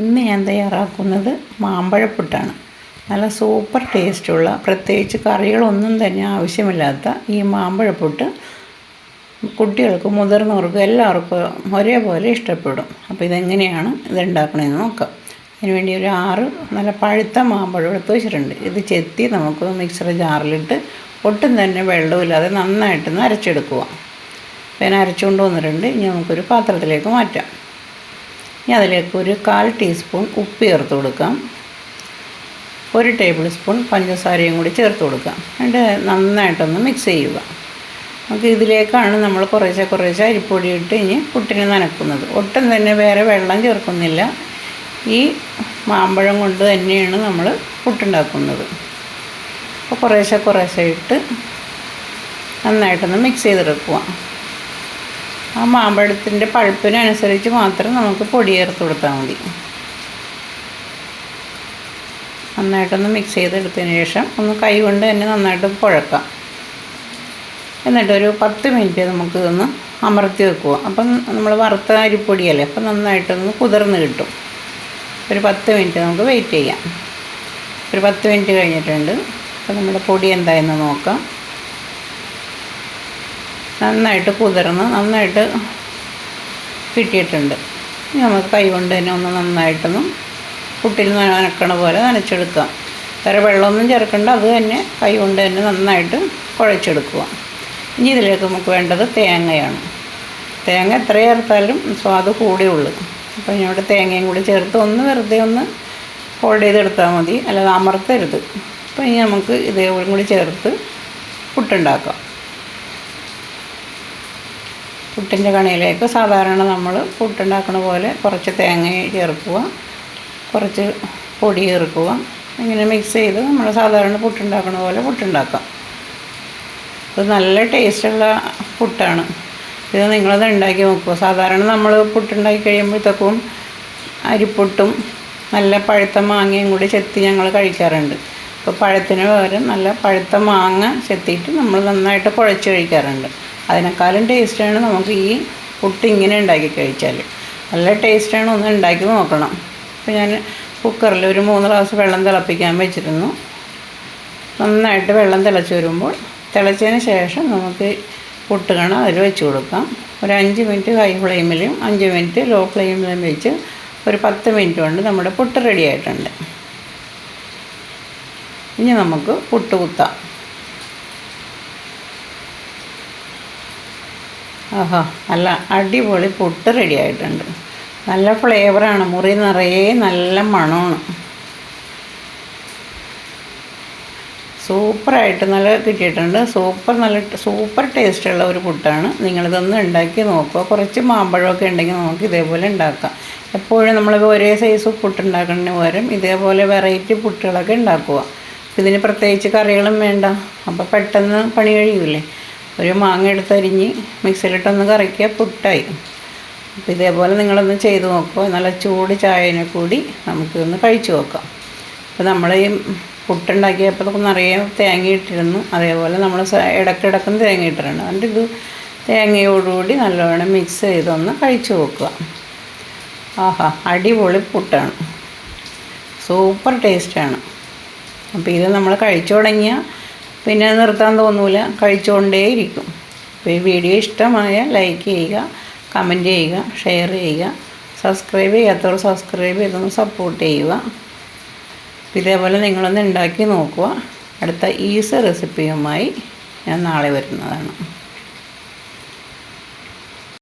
ഇന്ന് ഞാൻ തയ്യാറാക്കുന്നത് മാമ്പഴപ്പുട്ടാണ്. നല്ല സൂപ്പർ ടേസ്റ്റുള്ള പ്രത്യേകിച്ച് കറികളൊന്നും തന്നെ ആവശ്യമില്ലാത്ത ഈ മാമ്പഴപ്പുട്ട് കുട്ടികൾക്കും മുതിർന്നവർക്കും എല്ലാവർക്കും ഒരേപോലെ ഇഷ്ടപ്പെടും. അപ്പോൾ ഇതെങ്ങനെയാണ് ഇതുണ്ടാക്കണമെന്ന് നോക്കാം. അതിനുവേണ്ടി ഒരു ആറ് നല്ല പഴുത്ത മാമ്പഴം എടുത്ത് വെച്ചിട്ടുണ്ട്. ഇത് ചെത്തി നമുക്ക് മിക്സർ ജാറിലിട്ട് ഒട്ടും തന്നെ വെള്ളമില്ലാതെ നന്നായിട്ടൊന്ന് അരച്ചെടുക്കുക. പിന്നെ അരച്ചുകൊണ്ട് വന്നിട്ടുണ്ട്. ഇനി നമുക്കൊരു പാത്രത്തിലേക്ക് മാറ്റാം. ഇനി അതിലേക്ക് ഒരു കാൽ ടീസ്പൂൺ ഉപ്പ് ചേർത്ത് കൊടുക്കാം. ഒരു ടേബിൾ സ്പൂൺ പഞ്ചസാരയും കൂടി ചേർത്ത് കൊടുക്കാം. എന്നിട്ട് നന്നായിട്ടൊന്ന് മിക്സ് ചെയ്യുക. നമുക്ക് ഇതിലേക്കാണ് നമ്മൾ കുറേശ്ശെ കുറേശ്ശെ അരിപ്പൊടി ഇട്ട് ഇനി പുട്ടിനെ നനക്കുന്നത്. ഒട്ടും തന്നെ വേറെ വെള്ളം ചേർക്കുന്നില്ല. ഈ മാമ്പഴം കൊണ്ട് തന്നെയാണ് നമ്മൾ പുട്ടുണ്ടാക്കുന്നത്. അപ്പോൾ കുറേശ്ശെ കുറേശ്ശെ ഇട്ട് നന്നായിട്ടൊന്ന് മിക്സ് ചെയ്തെടുക്കുക. ആ മാമ്പഴത്തിന്റെ പഴുപ്പിനനുസരിച്ച് മാത്രം നമുക്ക് പൊടി ചേർത്ത് കൊടുത്താൽ മതി. നന്നായിട്ടൊന്ന് മിക്സ് ചെയ്തെടുത്തതിന് ശേഷം ഒന്ന് കൈ കൊണ്ട് തന്നെ നന്നായിട്ട് കുഴക്കാം എന്നിട്ടൊരു പത്ത് മിനിറ്റ് നമുക്ക് ഇതൊന്ന് അമർത്തി വെക്കുക. അപ്പം നമ്മൾ വറുത്ത അരിപ്പൊടിയല്ലേ അപ്പം നന്നായിട്ടൊന്ന് കുതിർന്ന് കിട്ടും. ഒരു പത്ത് മിനിറ്റ് നമുക്ക് വെയിറ്റ് ചെയ്യാം. ഒരു പത്ത് മിനിറ്റ് കഴിഞ്ഞിട്ടുണ്ട്. അപ്പം നമ്മുടെ പൊടി എന്തായെന്ന് നോക്കാം. നന്നായിട്ട് കുതിർന്ന് നന്നായിട്ട് കിട്ടിയിട്ടുണ്ട്. നമുക്ക് കൈ കൊണ്ട് തന്നെ ഒന്ന് നന്നായിട്ടൊന്ന് പുട്ടിൽ നനക്കണ പോലെ നനച്ചെടുക്കാം വേറെ വെള്ളമൊന്നും ചേർക്കണ്ട അത് തന്നെ കൈ കൊണ്ട് തന്നെ നന്നായിട്ട് കുഴച്ചെടുക്കുക. ഇനി ഇതിലേക്ക് നമുക്ക് വേണ്ടത് തേങ്ങയാണ്. തേങ്ങ എത്ര ചേർത്താലും സ്വാദ് കൂടിയുള്ളൂ അപ്പോൾ ഇവിടെ തേങ്ങയും കൂടി ചേർത്ത് ഒന്ന് വെറുതെ ഒന്ന് ഹോൾഡ് ചെയ്തെടുത്താൽ മതി അല്ലാതെ അമർത്തരുത്. അപ്പോൾ ഇനി നമുക്ക് ഇതേപോലെ കൂടി ചേർത്ത് പുട്ടുണ്ടാക്കാം. പുട്ടിന്റെ കണിയിലേക്ക് സാധാരണ നമ്മൾ പുട്ടുണ്ടാക്കണ പോലെ കുറച്ച് തേങ്ങ ചേർക്കുക കുറച്ച് പൊടി ചേർക്കുക. ഇങ്ങനെ മിക്സ് ചെയ്ത് നമ്മൾ സാധാരണ പുട്ടുണ്ടാക്കണ പോലെ പുട്ടുണ്ടാക്കാം. ഇത് നല്ല ടേസ്റ്റുള്ള പുട്ടാണ്. ഇത് നിങ്ങളത് ഉണ്ടാക്കി നോക്കുക. സാധാരണ നമ്മൾ പുട്ടുണ്ടാക്കി കഴിയുമ്പോഴത്തേക്കും അരിപ്പുട്ടും നല്ല പഴുത്ത മാങ്ങയും കൂടി ചെത്തി ഞങ്ങൾ കഴിക്കാറുണ്ട്. അപ്പോൾ പഴത്തിന് പകരം നല്ല പഴുത്ത മാങ്ങ ചെത്തിയിട്ട് നമ്മൾ നന്നായിട്ട് കുഴച്ച് കഴിക്കാറുണ്ട്. അതിനേക്കാളും ടേസ്റ്റാണ് നമുക്ക് ഈ പുട്ട് ഇങ്ങനെ ഉണ്ടാക്കി കഴിച്ചാൽ. നല്ല ടേസ്റ്റാണ് ഒന്ന് ഉണ്ടാക്കി നോക്കണം. അപ്പോൾ ഞാൻ കുക്കറിൽ ഒരു മൂന്ന് ഗ്ലാസ് വെള്ളം തിളപ്പിക്കാൻ വെച്ചിരുന്നു. നന്നായിട്ട് വെള്ളം തിളച്ച് വരുമ്പോൾ തിളച്ചതിന് ശേഷം നമുക്ക് പുട്ടുകണ അതിൽ വെച്ച് കൊടുക്കാം. ഒരു അഞ്ച് മിനിറ്റ് ഹൈ ഫ്ലെയിമിലും അഞ്ച് മിനിറ്റ് ലോ ഫ്ലെയിമിലും വെച്ച് ഒരു പത്ത് മിനിറ്റ് കൊണ്ട് നമ്മുടെ പുട്ട് റെഡി ആയിട്ടുണ്ട്. ഇനി നമുക്ക് പുട്ട് കുത്താം. ആഹാ നല്ല അടിപൊളി പുട്ട് റെഡി ആയിട്ടുണ്ട്. നല്ല ഫ്ലേവറാണ് മുറി നിറയെ നല്ല മണമാണ്. സൂപ്പറായിട്ട് നല്ല കിട്ടിയിട്ടുണ്ട്. സൂപ്പർ നല്ല സൂപ്പർ ടേസ്റ്റുള്ള ഒരു പുട്ടാണ്. നിങ്ങളിതൊന്ന് ഉണ്ടാക്കി നോക്കുക. കുറച്ച് മാമ്പഴമൊക്കെ ഉണ്ടെങ്കിൽ നമുക്ക് ഇതേപോലെ ഉണ്ടാക്കാം. എപ്പോഴും നമ്മൾ ഒരേ സൈസ് പുട്ട് ഉണ്ടാക്കുന്നതിന് പകരം ഇതേപോലെ വെറൈറ്റി പുട്ടുകളൊക്കെ ഉണ്ടാക്കുക. ഇതിന് പ്രത്യേകിച്ച് കറികളും വേണ്ട. അപ്പോൾ പെട്ടെന്ന് പണി കഴിയൂലേ? ഒരു മാങ്ങ എടുത്തരിഞ്ഞ് മിക്സിയിലിട്ടൊന്ന് കറക്കിയ പുട്ടായി. അപ്പോൾ ഇതേപോലെ നിങ്ങളൊന്ന് ചെയ്ത് നോക്കുക നല്ല ചൂട് ചായനെ കൂടി നമുക്കൊന്ന് കഴിച്ചു നോക്കാം. അപ്പോൾ നമ്മൾ ഈ പുട്ടുണ്ടാക്കിയപ്പോൾ നിറയെ തേങ്ങ ഇട്ടിരുന്നു. അതേപോലെ നമ്മൾ ഇടക്കിടക്കും തേങ്ങ ഇട്ടിട്ടുണ്ട്. എന്നിട്ട് ഇത് തേങ്ങയോടുകൂടി നല്ലവണ്ണം മിക്സ് ചെയ്തൊന്ന് കഴിച്ചു നോക്കുക. ആഹാ അടിപൊളി പുട്ടാണ്. സൂപ്പർ ടേസ്റ്റാണ്. അപ്പോൾ ഇത് നമ്മൾ കഴിച്ചു തുടങ്ങിയാൽ പിന്നെ നിർത്താൻ തോന്നൂല കഴിച്ചുകൊണ്ടേയിരിക്കും അപ്പോൾ ഈ വീഡിയോ ഇഷ്ടമായ ലൈക്ക് ചെയ്യുക കമന്റ് ചെയ്യുക ഷെയർ ചെയ്യുക സബ്സ്ക്രൈബ് ചെയ്യാത്തവർ സബ്സ്ക്രൈബ് ചെയ്തൊന്ന് സപ്പോർട്ട് ചെയ്യുക. ഇതേപോലെ നിങ്ങളൊന്ന് ഉണ്ടാക്കി നോക്കുക. അടുത്ത ഈസി റെസിപ്പിയുമായി ഞാൻ നാളെ വരുന്നതാണ്.